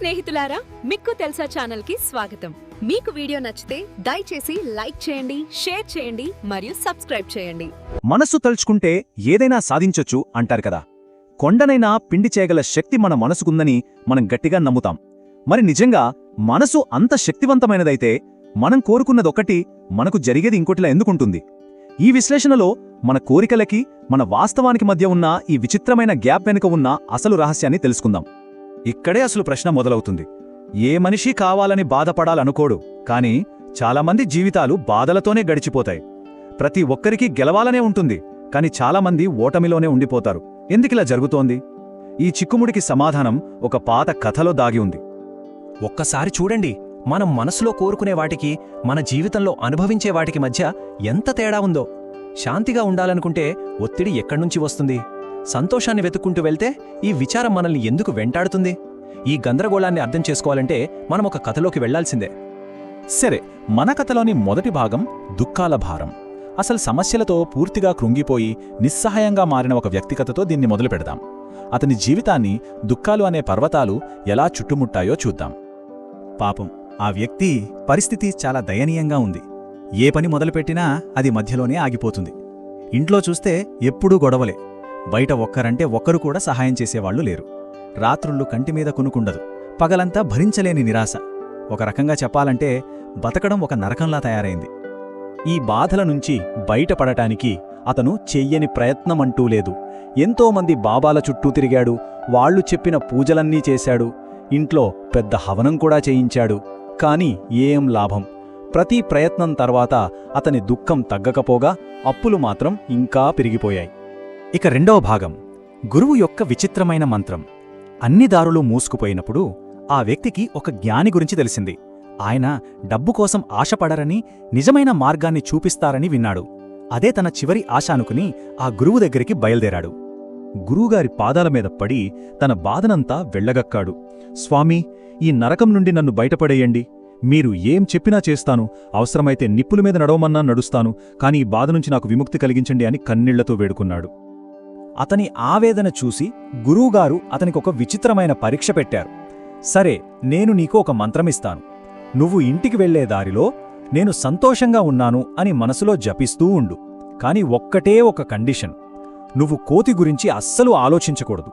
స్నేహితులారా మిక్కు తెలుసా ఛానల్కి స్వాగతం. మీకు వీడియో నచ్చితే దయచేసి లైక్ చేయండి షేర్ చేయండి మరియు సబ్స్క్రైబ్ చేయండి. మనస్సు తలుచుకుంటే ఏదైనా సాధించొచ్చు అంటారు కదా. కొండనైనా పిండి చేయగల శక్తి మన మనసుకుందని మనం గట్టిగా నమ్ముతాం. మరి నిజంగా మనసు అంత శక్తివంతమైనదైతే మనం కోరుకున్నదొకటి మనకు జరిగేది ఇంకోటిలా ఎందుకుంటుంది? ఈ విశ్లేషణలో మన కోరికలకి మన వాస్తవానికి మధ్య ఉన్న ఈ విచిత్రమైన గ్యాప్ వెనుక ఉన్న అసలు రహస్యాన్ని తెలుసుకుందాం. ఇక్కడే అసలు ప్రశ్న మొదలవుతుంది. ఏ మనిషి కావాలని బాధపడాలనుకోడు కానీ చాలామంది జీవితాలు బాధలతోనే గడిచిపోతాయి. ప్రతి ఒక్కరికి గెలవాలనే ఉంటుంది కాని చాలామంది ఓటమిలోనే ఉండిపోతారు. ఎందుకిలా జరుగుతోంది? ఈ చిక్కుముడికి సమాధానం ఒక పాత కథలో దాగి ఉంది. ఒక్కసారి చూడండి మనం మనసులో కోరుకునే వాటికి మన జీవితంలో అనుభవించే వాటికి మధ్య ఎంత తేడా ఉందో. శాంతిగా ఉండాలనుకుంటే ఒత్తిడి ఎక్కడ్నుంచి వస్తుంది? సంతోషాన్ని వెతుక్కుంటూ వెళ్తే ఈ విచారం మనల్ని ఎందుకు వెంటాడుతుంది? ఈ గందరగోళాన్ని అర్థం చేసుకోవాలంటే మనం ఒక కథలోకి వెళ్ళాల్సిందే. సరే మన కథలోని మొదటి భాగం దుఃఖాల భారం. అసలు సమస్యలతో పూర్తిగా కృంగిపోయి నిస్సహాయంగా మారిన ఒక వ్యక్తి కథతో దీన్ని మొదలు పెడదాం. అతని జీవితాన్ని దుఃఖాలు అనే పర్వతాలు ఎలా చుట్టుముట్టాయో చూద్దాం. పాపం ఆ వ్యక్తి పరిస్థితి చాలా దయనీయంగా ఉంది. ఏ పని మొదలుపెట్టినా అది మధ్యలోనే ఆగిపోతుంది. ఇంట్లో చూస్తే ఎప్పుడూ గొడవలే. బయట ఒక్కరంటే ఒక్కరు కూడా సహాయం చేసేవాళ్ళు లేరు. రాత్రుళ్ళు కంటిమీద కునుకుండదు. పగలంతా భరించలేని నిరాశ. ఒక రకంగా చెప్పాలంటే బతకడం ఒక నరకంలా తయారైంది. ఈ బాధల నుంచి బయటపడటానికి అతను చెయ్యని ప్రయత్నమంటూ లేదు. ఎంతోమంది బాబాల చుట్టూ తిరిగాడు. వాళ్ళు చెప్పిన పూజలన్నీ చేశాడు. ఇంట్లో పెద్ద హవనం కూడా చేయించాడు. కాని ఏం లాభం? ప్రతి ప్రయత్నం తర్వాత అతని దుఃఖం తగ్గకపోగా అప్పులు మాత్రం ఇంకా పెరిగిపోయాయి. ఇక రెండవ భాగం. గురువు యొక్క విచిత్రమైన మంత్రం. అన్ని దారులు మూసుకుపోయినప్పుడు ఆ వ్యక్తికి ఒక జ్ఞాని గురించి తెలిసింది. ఆయన డబ్బు కోసం ఆశపడరని నిజమైన మార్గాన్ని చూపిస్తారని విన్నాడు. అదే తన చివరి ఆశ అనుకుని ఆ గురువు దగ్గరికి బయలుదేరాడు. గురువుగారి పాదాల మీద పడి తన బాధనంతా వెళ్ళగక్కాడు. స్వామీ ఈ నరకం నుండి నన్ను బయటపడేయండి. మీరు ఏం చెప్పినా చేస్తాను. అవసరమైతే నిప్పుల మీద నడవమన్నా నడుస్తాను. కాని ఈ బాధ నుంచి నాకు విముక్తి కలిగించండి అని కన్నీళ్ళతో వేడుకున్నాడు. అతని ఆవేదన చూసి గురువుగారు అతనికొక విచిత్రమైన పరీక్ష పెట్టారు. సరే నేను నీకు ఒక మంత్రమిస్తాను. నువ్వు ఇంటికి వెళ్ళే దారిలో నేను సంతోషంగా ఉన్నాను అని మనసులో జపిస్తూ ఉండు. కాని ఒక్కటే ఒక కండిషన్. నువ్వు కోతి గురించి అస్సలు ఆలోచించకూడదు.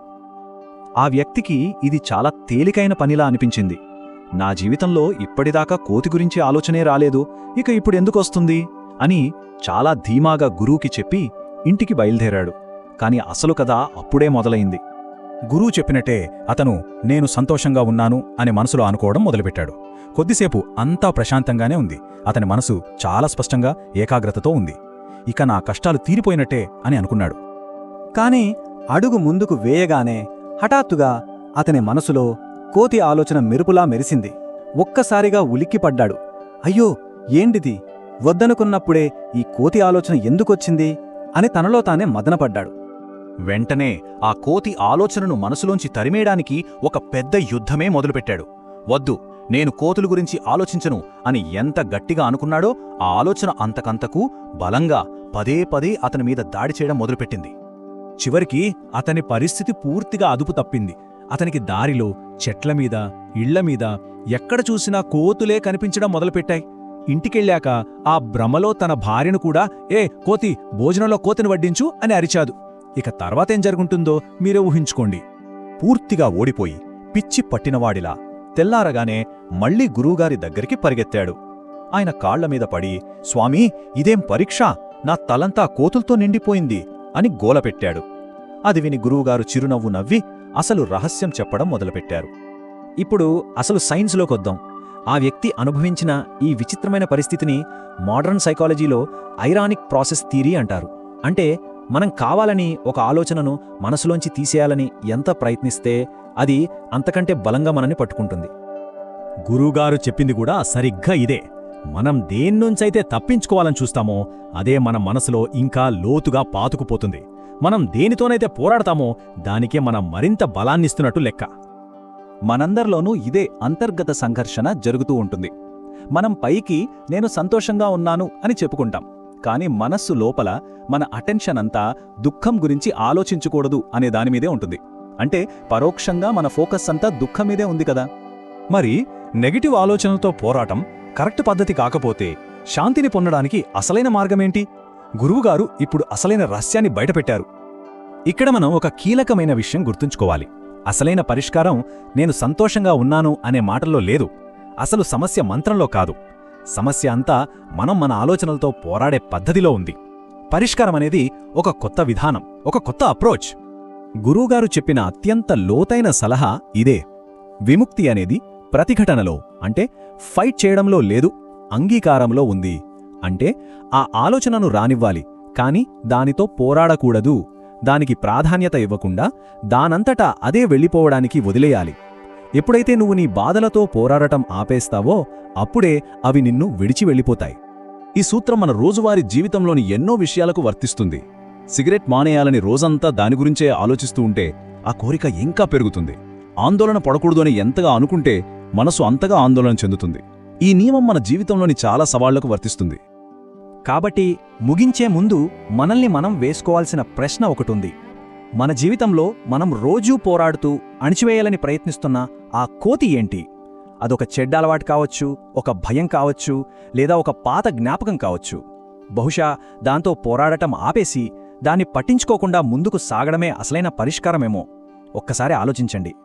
ఆ వ్యక్తికి ఇది చాలా తేలికైన పనిలా అనిపించింది. నా జీవితంలో ఇప్పటిదాకా కోతి గురించి ఆలోచనే రాలేదు. ఇక ఇప్పుడెందుకొస్తుంది అని చాలా ధీమాగా గురువుకి చెప్పి ఇంటికి బయలుదేరాడు. కాని అసలు కథ అప్పుడే మొదలైంది. గురువు చెప్పినట్టే అతను నేను సంతోషంగా ఉన్నాను అని మనసులో అనుకోవడం మొదలుపెట్టాడు. కొద్దిసేపు అంతా ప్రశాంతంగానే ఉంది. అతని మనసు చాలా స్పష్టంగా ఏకాగ్రతతో ఉంది. ఇక నా కష్టాలు తీరిపోయినట్టే అని అనుకున్నాడు. కాని అడుగు ముందుకు వేయగానే హఠాత్తుగా అతని మనసులో కోతి ఆలోచన మెరుపులా మెరిసింది. ఒక్కసారిగా ఉలిక్కిపడ్డాడు అయ్యో ఏంటిది? వద్దనుకున్నప్పుడే ఈ కోతి ఆలోచన ఎందుకొచ్చింది? అని తనలో తానే మదనపడ్డాడు. వెంటనే ఆ కోతి ఆలోచనను మనసులోంచి తరిమేయడానికి ఒక పెద్ద యుద్ధమే మొదలుపెట్టాడు. వద్దు నేను కోతుల గురించి ఆలోచించను అని ఎంత గట్టిగా అనుకున్నాడో ఆ ఆలోచన అంతకంతకు బలంగా పదే పదే అతని మీద దాడి చేయడం మొదలుపెట్టింది. చివరికి అతని పరిస్థితి పూర్తిగా అదుపు తప్పింది. అతనికి దారిలో చెట్ల మీద ఇళ్ళ మీద ఎక్కడ చూసినా కోతులే కనిపించడం మొదలుపెట్టాయి. ఇంటికెళ్ళాక ఆ భ్రమలో తన భార్యను కూడా ఏ కోతి భోజనంలో కోతిని వడ్డించు అని అరిచాదు. ఇక తర్వాతేం జరుగుంటుందో మీరే ఊహించుకోండి. పూర్తిగా ఓడిపోయి పిచ్చి పట్టినవాడిలా తెల్లారగానే మళ్ళీ గురువుగారి దగ్గరికి పరిగెత్తాడు. ఆయన కాళ్ళమీద పడి స్వామీ ఇదేం పరీక్ష? నా తలంతా కోతులతో నిండిపోయింది అని గోలపెట్టాడు అది విని గురువుగారు చిరునవ్వు నవ్వి అసలు రహస్యం చెప్పడం మొదలుపెట్టారు. ఇప్పుడు అసలు సైన్స్లోకొద్దాం ఆ వ్యక్తి అనుభవించిన ఈ విచిత్రమైన పరిస్థితిని మోడర్న్ సైకాలజీలో ఐరానిక్ ప్రాసెస్ థీరీ అంటారు. అంటే మనం కావాలని ఒక ఆలోచనను మనసులోంచి తీసేయాలని ఎంత ప్రయత్నిస్తే అది అంతకంటే బలంగా మనని పట్టుకుంటుంది. గురువుగారు చెప్పింది కూడా సరిగ్గా ఇదే. మనం దేన్నుంచైతే తప్పించుకోవాలని చూస్తామో అదే మన మనసులో ఇంకా లోతుగా పాతుకుపోతుంది. మనం దేనితోనైతే పోరాడతామో దానికే మనం మరింత బలాన్నిస్తున్నట్టు లెక్క. మనందరిలోనూ ఇదే అంతర్గత సంఘర్షణ జరుగుతూ ఉంటుంది. మనం పైకి నేను సంతోషంగా ఉన్నాను అని చెప్పుకుంటాం. కాని మనస్సు లోపల మన అటెన్షన్ అంతా దుఃఖం గురించి ఆలోచించకూడదు అనే దానిమీదే ఉంటుంది. అంటే పరోక్షంగా మన ఫోకస్ అంతా దుఃఖం మీదే ఉంది కదా. మరి నెగిటివ్ ఆలోచనలతో పోరాటం కరెక్ట్ పద్ధతి కాకపోతే శాంతిని పొందడానికి అసలైన మార్గమేంటి గురువుగారు ఇప్పుడు అసలైన రహస్యాన్ని బయటపెట్టారు. ఇక్కడ మనం ఒక కీలకమైన విషయం గుర్తుంచుకోవాలి. అసలైన పరిష్కారం నేను సంతోషంగా ఉన్నాను అనే మాటల్లో లేదు. అసలు సమస్య మంత్రంలో కాదు. సమస్య అంతా మనం మన ఆలోచనలతో పోరాడే పద్ధతిలో ఉంది. పరిష్కారం అనేది ఒక కొత్త విధానం ఒక కొత్త అప్రోచ్. గురువుగారు చెప్పిన అత్యంత లోతైన సలహా ఇదే. విముక్తి అనేది ప్రతిఘటనలో అంటే ఫైట్ చేయడంలో లేదు అంగీకారంలో ఉంది. అంటే ఆ ఆలోచనను రానివ్వాలి కాని దానితో పోరాడకూడదు. దానికి ప్రాధాన్యత ఇవ్వకుండా దానంతటా అదే వెళ్ళిపోవడానికి వదిలేయాలి. ఎప్పుడైతే నువ్వు నీ బాధలతో పోరాడటం ఆపేస్తావో అప్పుడే అవి నిన్ను విడిచి వెళ్ళిపోతాయి. ఈ సూత్రం మన రోజువారీ జీవితంలోని ఎన్నో విషయాలకు వర్తిస్తుంది. సిగరెట్ మానేయాలని రోజంతా దాని గురించే ఆలోచిస్తూ ఉంటే ఆ కోరిక ఇంకా పెరుగుతుంది. ఆందోళన పడకూడదు అని ఎంతగా అనుకుంటే మనసు అంతగా ఆందోళన చెందుతుంది. ఈ నియమం మన జీవితంలోని చాలా సవాళ్ళకు వర్తిస్తుంది. కాబట్టి ముగించే ముందు మనల్ని మనం వేసుకోవాల్సిన ప్రశ్న ఒకటుంది మన జీవితంలో మనం రోజూ పోరాడుతూ అణిచివేయాలని ప్రయత్నిస్తున్న ఆ కోతి ఏంటి? అదొక చెడ్డ అలవాటు కావచ్చు ఒక భయం కావచ్చు లేదా ఒక పాత జ్ఞాపకం కావచ్చు. బహుశా దాంతో పోరాడటం ఆపేసి దాన్ని పట్టించుకోకుండా ముందుకు సాగడమే అసలైన పరిష్కారమేమో. ఒక్కసారి ఆలోచించండి.